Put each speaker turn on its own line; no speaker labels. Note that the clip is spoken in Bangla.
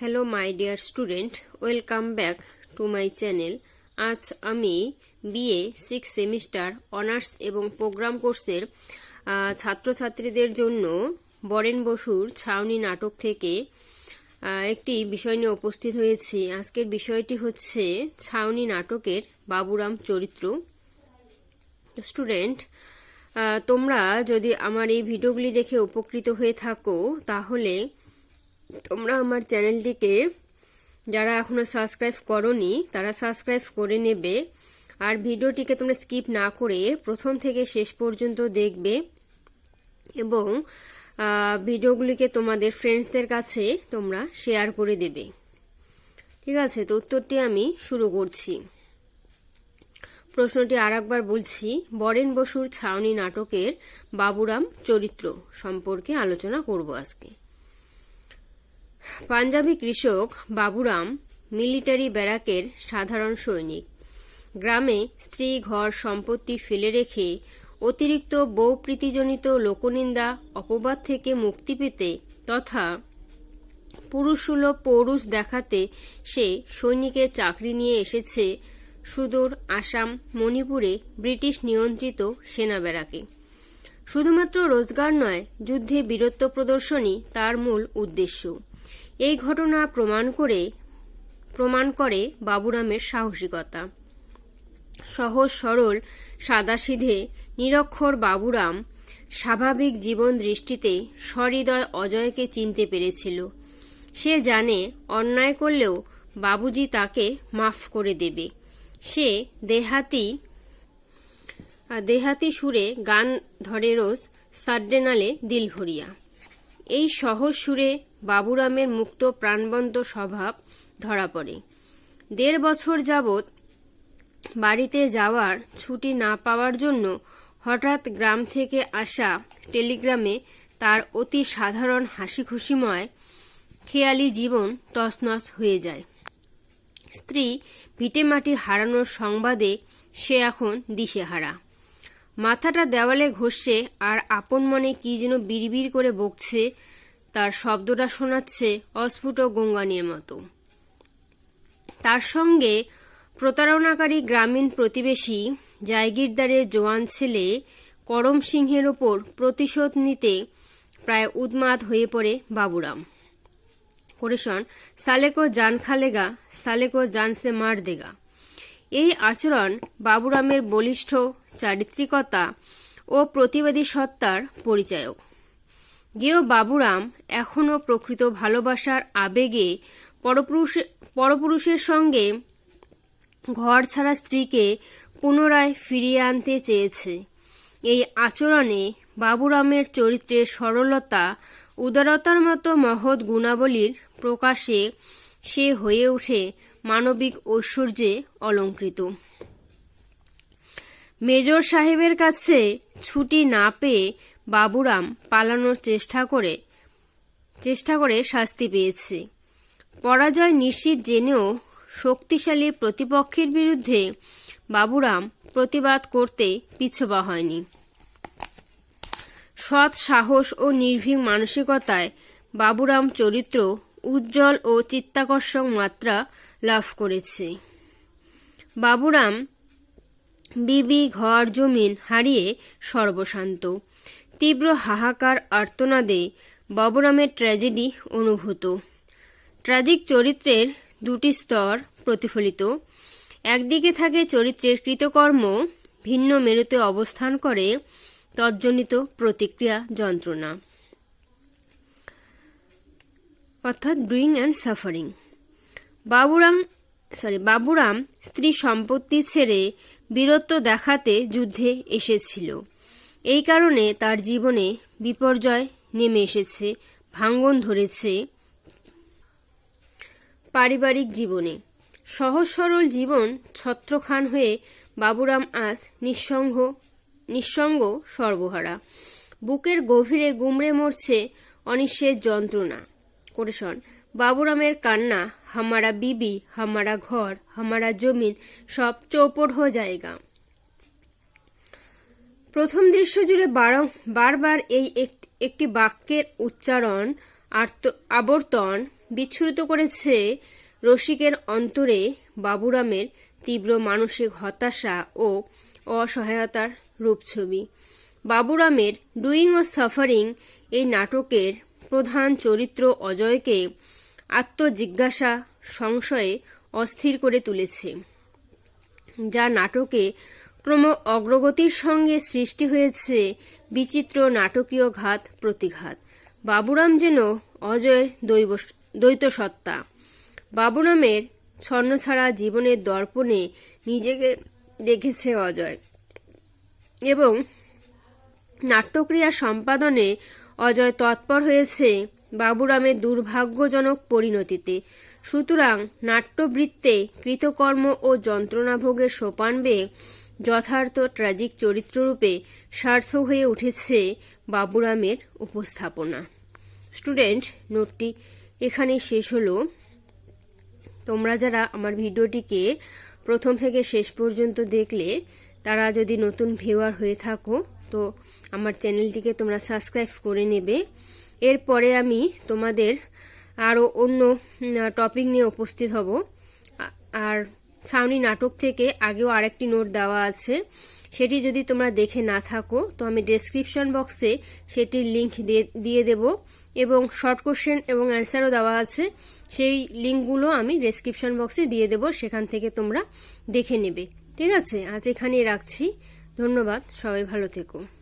Hello my dear student welcome back to my channel আজ আমি বিএ সিক্স সেমিস্টার অনার্স এবং প্রোগ্রাম কোর্সের ছাত্রছাত্রীদের জন্য বরেন বসুর ছাউনি নাটক থেকে একটি বিষয় নিয়ে উপস্থিত হয়েছি। আজকের বিষয়টি হচ্ছে ছাউনি নাটকের বাবুরাম চরিত্র। স্টুডেন্ট তোমরা যদি আমার এই ভিডিওগুলি দেখে উপকৃত হয়ে থাকো, তাহলে তোমরা আমার চ্যানেলটিকে যারা এখনও সাবস্ক্রাইব করনি, তারা সাবস্ক্রাইব করে নেবে। আর ভিডিওটিকে তোমরা স্কিপ না করে প্রথম থেকে শেষ পর্যন্ত দেখবে। এবং ভিডিওগুলিকে তোমাদের ফ্রেন্ডসদের কাছে তোমরা শেয়ার করে দেবে। ঠিক আছে? তো উত্তরটি আমি শুরু করছি। প্রশ্নটি আর একবার বলছি। বরেন বসুর ছাউনি নাটকের বাবুরাম চরিত্র সম্পর্কে আলোচনা করব আজকে। পাঞ্জাবি কৃষক বাবুরাম মিলিটারি ব্যারাকের সাধারণ সৈনিক। গ্রামে স্ত্রী ঘর সম্পত্তি ফেলে রেখে অতিরিক্ত বউপ্রীতিজনিত লোকনিন্দা, অপবাদ থেকে মুক্তি পেতে তথা পুরুষসুলভ পৌরুষ দেখাতে সে সৈনিকের চাকরি নিয়ে এসেছে সুদূর আসাম, মণিপুরে ব্রিটিশ নিয়ন্ত্রিত সেনা ব্যারাকে। শুধুমাত্র রোজগার নয়, যুদ্ধে বীরত্ব প্রদর্শনই তার মূল উদ্দেশ্য। এই ঘটনা প্রমাণ করে প্রমাণ করে বাবুরামের সাহসিকতা। সহজ, সরল, সাদাসিধে, নিরক্ষর বাবুরাম স্বাভাবিক জীবন দৃষ্টিতে সহৃদয় অজয়কে চিনতে পেরেছিল। সে জানে অন্যায় করলেও বাবুজি তাকে মাফ করে দেবে। সে দেহাতি দেহাতি সুরে গান ধরে রোজ সাড্ডেনালে দিল ভরিয়া এই সহজ সুরে বাবুরামের মুক্ত প্রাণবন্ত স্বভাব ধরা পড়ে। দেড় বছর যাবৎ বাড়িতে যাওয়ার ছুটি না পাওয়ার জন্য হঠাৎ গ্রাম থেকে আসা টেলিগ্রামে তার অতি সাধারণ হাসি খুশিময় খেয়ালি জীবন তছনছ হয়ে যায়। স্ত্রী ভিটেমাটি হারানোর সংবাদে সে এখন দিশেহারা। মাথাটা দেওয়ালে ঘষছে আর আপন মনে কি যেন বিড়বিড় করে বকছে তার শব্দটা শোনাচ্ছে অস্ফুট গঙ্গানির মতো। তার সঙ্গে প্রতারণাকারী গ্রামীণ প্রতিবেশী জায়গিরদারের জোয়ান ছেলে করম সিংহের ওপর প্রতিশোধ নিতে প্রায় উন্মাদ হয়ে পড়ে বাবুরাম। কোরেশন, সালেকো জান খালেগা, সালেকো জানসে মার দেগা। এই আচরণ বাবুরামের বলিষ্ঠ চারিত্রিকতা ও প্রতিবাদী সত্তার পরিচায়ক। গেও বাবুরাম এখনও প্রকৃত ভালোবাসার আবেগে পরপুরুষে, পরপুরুষের সঙ্গে ঘর ছাড়া স্ত্রীকে পুনরায় ফিরিয়ে আনতে চেয়েছে। এই আচরণে বাবুরামের চরিত্রের সরলতা, উদারতার মতো মহৎ গুণাবলীর প্রকাশে সে হয়ে ওঠে মানবিক ঐশ্বর্যে অলঙ্কৃত। মেজর সাহেবের কাছে ছুটি না পেয়ে বাবুরাম পালানোর চেষ্টা করে চেষ্টা করে শাস্তি পেয়েছে। পরাজয় নিশ্চিত জেনেও শক্তিশালী প্রতিপক্ষের বিরুদ্ধে বাবুরাম প্রতিবাদ করতে পিছুপা হয়নি। সৎ সাহস ও নির্ভীক মানসিকতায় বাবুরাম চরিত্র উজ্জ্বল ও চিত্তাকর্ষক মাত্রা লাভ করেছে। বাবুরাম বিবি ঘর জমিন হারিয়ে সর্বশান্ত। তীব্র হাহাকার, আর্তনাদে বাবুরামের ট্র্যাজেডি অনুভূত। ট্র্যাজিক চরিত্রের দুটি স্তর প্রতিফলিত। একদিকে থাকে চরিত্রের কৃতকর্ম, ভিন্ন মেরুতে অবস্থান করে তজ্জনিত প্রতিক্রিয়া যন্ত্রণা। অর্থাৎ bring and suffering. Baburam, sorry, Baburam স্ত্রী সম্পত্তি ছেড়ে বীরত্ব দেখাতে যুদ্ধে এসেছিল। এই কারণে তার জীবনে বিপর্যয় নেমে এসেছে ভাঙ্গন ধরেছে পারিবারিক জীবনে। সহজ সরল জীবন ছত্রখান হয়ে বাবুরাম আজ নিঃসঙ্গ নিঃসঙ্গ সর্বহারা বুকের গভীরে গুমড়ে মরছে অনিশ্চের যন্ত্রণা। কোরেশন বাবুরামের কান্না, হামারা বিবি, হামারা ঘর, হামারা জমিন, সব চৌপট হয়ে জায়গা প্রথম দৃশ্য জুড়ে বারবার এই এক- একটি বাক্যের উচ্চারণ আবর্তন বিচ্ছুরিত করেছে রসিকের অন্তরে বাবুরামের তীব্র মানসিক হতাশা ও অসহায়তার রূপছবি। বাবুরামের ডুইং ও সাফারিং এই নাটকের প্রধান চরিত্র অজয়কে আত্মজিজ্ঞাসা, সংশয়ে অস্থির করে তুলেছে। যা নাটকে ক্রম অগ্রগতির সঙ্গে সৃষ্টি হয়েছে বিচিত্র নাটকীয় ঘাত, প্রতিঘাত। বাবুরাম যেন অজয়ের দৈব দ্বৈত সত্তা বাবুরামের ছন্নছাড়া জীবনের দর্পণে নিজেকে দেখেছে অজয় এবং নাট্যক্রিয়া সম্পাদনে অজয় তৎপর হয়েছে বাবুরামের দুর্ভাগ্যজনক পরিণতিতে। সুতরাং নাট্যবৃত্তে কৃতকর্ম ও যন্ত্রণাভোগের সোপান বেয়ে যথার্থ ট্র্যাজিক চরিত্ররূপে সার্থক হয়ে উঠেছে বাবুরামের উপস্থাপনা। স্টুডেন্ট নোটটি এখানে শেষ হলো। তোমরা যারা আমার ভিডিওটিকে প্রথম থেকে শেষ পর্যন্ত দেখলে, তারা যদি নতুন ভিউয়ার হয়ে থাকো, তো আমার চ্যানেলটিকে তোমরা সাবস্ক্রাইব করে নেবে। এরপরে আমি তোমাদের আরও অন্য টপিক নিয়ে উপস্থিত হব। আর ছাউনি নাটক থেকে আগেও আরেকটি নোট দেওয়া আছে। সেটি যদি তোমরা দেখে না থাকো, তো আমি ডেসক্রিপশন বক্সে সেটির লিংক দিয়ে দেব এবং শর্ট কোশ্চেন এবং অ্যান্সারও দেওয়া আছে। সেই লিঙ্কগুলো আমি ডেসক্রিপশন বক্সে দিয়ে দেব, সেখান থেকে তোমরা দেখে নেবে। ঠিক আছে? আজ এখানেই রাখছি। ধন্যবাদ। সবাই ভালো থেকো।